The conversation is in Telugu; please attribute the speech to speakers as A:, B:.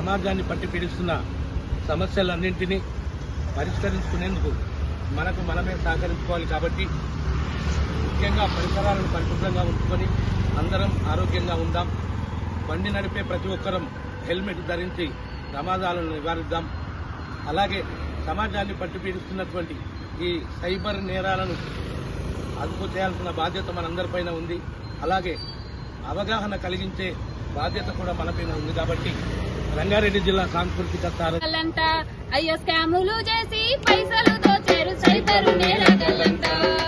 A: సమాజాన్ని పట్టి పీడిస్తున్న సమస్యలన్నింటినీ పరిష్కరించుకునేందుకు మనకు మనమే సహకరించుకోవాలి కాబట్టి ముఖ్యంగా పరిసరాలను పరిశుభ్రంగా ఉంచుకొని అందరం ఆరోగ్యంగా ఉందాం. బండి నడిపే ప్రతి ఒక్కరం హెల్మెట్ ధరించి ప్రమాదాలను నివారిద్దాం. అలాగే సమాజాన్ని పట్టిపీడిస్తున్నటువంటి ఈ సైబర్ నేరాలను అదుపు చేయాల్సిన బాధ్యత మనందరిపైన ఉంది. అలాగే అవగాహన కలిగించే బాధ్యత కూడా మనపైన ఉంది కాబట్టి రంగారెడ్డి జిల్లా సాంస్కృతిక సార
B: గల్లంతా అయ్యో స్కాములు చేసి పైసలు దోచారు సైబరు నేరగల్లంతా.